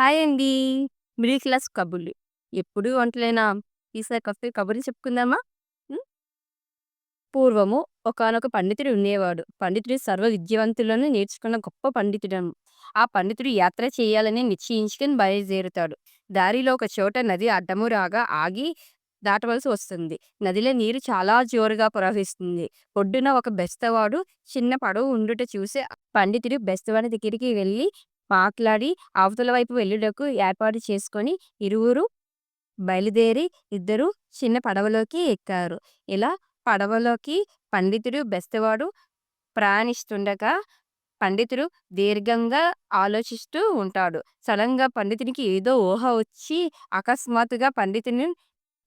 Hi అండి. Middle class కబుర్లు. ఎప్పుడూ వంటలేనా? ఈసారి కొత్త కబుర్లు చెప్పుకుందామా? పూర్వము ఒకానొక పండితుడు ఉండేవాడు. పండితుడు సర్వ విద్యావంతులను నేర్చుకున్న గొప్ప పండితుడను. ఆ పండితుడు యాత్ర చేయాలని నిశ్చయించుకుని బయలుదేరుతాడు. దారిలో ఒక చోట నది అడ్డము రాగా ఆగి దాటవలసి వస్తుంది. నదిలో నీరు చాలా జోరుగా ప్రవహిస్తుంది. ఒడ్డున ఒక బెస్తవాడు చిన్న పడవ ఉండుట చూసి పండితుడు బెస్తవాడి దగ్గరికి వెళ్ళి మాట్లాడి అవతల వైపు వెళ్ళుటకు ఏర్పాటు చేసుకొని ఇరువురు బయలుదేరి ఇద్దరు చిన్న పడవలోకి ఎక్కారు. ఇలా పడవలోకి పండితుడు బెస్తవాడు ప్రయాణిస్తుండగా పండితుడు దీర్ఘంగా ఆలోచిస్తూ ఉంటాడు. సడన్‌గా పండితునికి ఏదో ఊహ వచ్చి అకస్మాత్తుగా పండితుని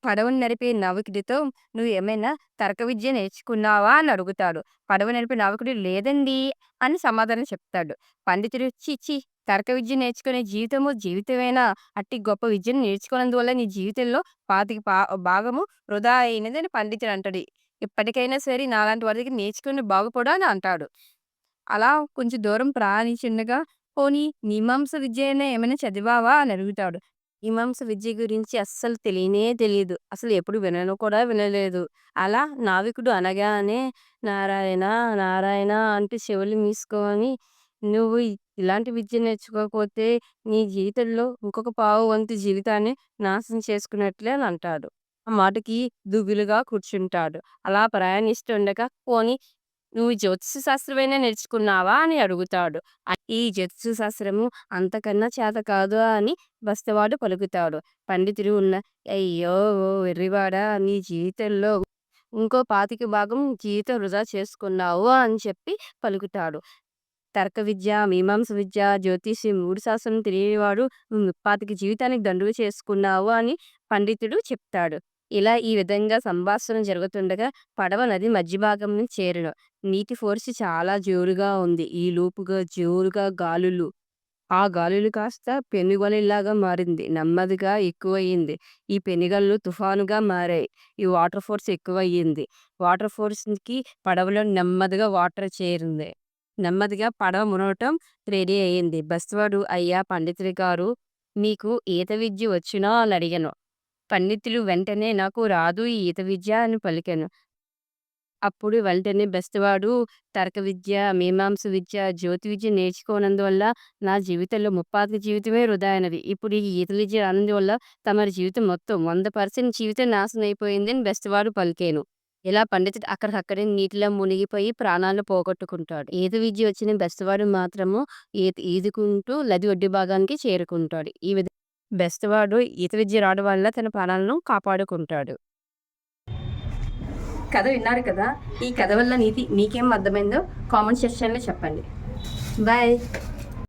పడవను నడిపే నావికుడితో "నువ్వు ఏమైనా తర్క విద్య నేర్చుకున్నావా?" అని అడుగుతాడు. పడవ నడిపే నావికుడు లేదండి అని సమాధానం చెప్తాడు. పండితుడు చిచి తర్క విద్య నేర్చుకునే జీవితము జీవితమేనా? అట్టి గొప్ప విద్యను నేర్చుకున్నందువల్ల నీ జీవితంలో పాతిక పా భాగము వృధా అయినది" అని పండితుడు అంటాడు. "ఇప్పటికైనా సరే నాలాంటి వారికి నేర్చుకుని బాగుపడు" అని అంటాడు. అలా కొంచెం దూరం ప్రయాణించుండగా "పోనీ మీమాంస విద్య అయినా ఏమైనా చదివావా?" అని అడుగుతాడు. మీమాంస విద్య గురించి అస్సలు తెలియనే తెలియదు అసలు ఎప్పుడు వినను కూడా వినలేదు. అలా నావికుడు అనగానే "నారాయణ నారాయణ" అంటూ చెవులు మీసుకొని "నువ్వు ఇలాంటి విద్య నేర్చుకోకపోతే నీ జీవితంలో ఇంకొక పావు వంతు జీవితాన్ని నాశనం చేసుకున్నట్లే" అని అంటాడు. ఆ మాటకి దుగులుగా కూర్చుంటాడు. అలా ప్రయాణిస్తుండగా "పోనీ నువ్వు జ్యోతిష శాస్త్రమైనా నేర్చుకున్నావా?" అని అడుగుతాడు. ఈ జ్యోతిష శాస్త్రము అంతకన్నా చేత కాదు అని బస్తవాడు పలుకుతాడు. పండితుడు ఉన్న "అయ్యో వెర్రివాడా! నీ జీవితంలో ఇంకో పాతిక భాగం జీవితం వృధా చేసుకున్నావు" అని చెప్పి పలుకుతాడు. తర్క విద్య, మీమాంస విద్య, జ్యోతిషి మూడు శాస్త్రం తెలియనివాడు నువ్వు జీవితానికి దండుగ చేసుకున్నావు అని పండితుడు చెప్తాడు. ఇలా ఈ విధంగా సంభాషణ జరుగుతుండగా పడవ నది మధ్య భాగంను చేరడం నీటి ఫోర్స్ చాలా జోరుగా ఉంది. ఈ లోపుగా జోరుగా గాలులు. ఆ గాలులు కాస్త పెనుగాలుల్లాగా మారింది. నెమ్మదిగా ఎక్కువయ్యింది ఈ పెనుగలు తుఫానుగా మారాయి. ఈ వాటర్ ఫోర్స్ ఎక్కువయ్యింది వాటర్ ఫోర్స్‌కి పడవలో నెమ్మదిగా వాటర్ చేరింది. నెమ్మదిగా పడవ మునవటం రెడీ అయింది. బస్వాడు "అయ్యా పండితులు గారు మీకు ఈత విద్య వచ్చునా?" అని అడిగాను. పండితుడు వెంటనే "నాకు రాదు ఈ ఈత విద్య" అని పలికాను. అప్పుడు వెంటనే బెస్తవాడు తర్క విద్య, మీమాంస విద్య, జ్యోతి విద్య నేర్చుకోనందువల్ల నా జీవితంలో ముప్పాతిక జీవితమే వృధా అయినది. ఇప్పుడు ఈ ఈత విద్య రానందువల్ల తమరి జీవితం మొత్తం 100% జీవితం నాశనం అయిపోయింది అని బెస్తవాడు పలికాను. ఇలా పండితుడు అక్కడికక్కడే నీటిలో మునిగిపోయి ప్రాణాలు పోగొట్టుకుంటాడు. ఈత విద్య వచ్చిన బెస్తవాడు మాత్రము ఈత ఈదుకుంటూ నది ఒడ్డు భాగానికి చేరుకుంటాడు. ఈ విధంగా బెస్తవాడు ఈత విద్య రావడం వల్ల తన ప్రాణాలను కాపాడుకుంటాడు. కథ విన్నారు కదా! ఈ కథ వల్ల నీతి మీకేం అర్థమైందో కామెంట్ సెక్షన్‌లో చెప్పండి. బాయ్.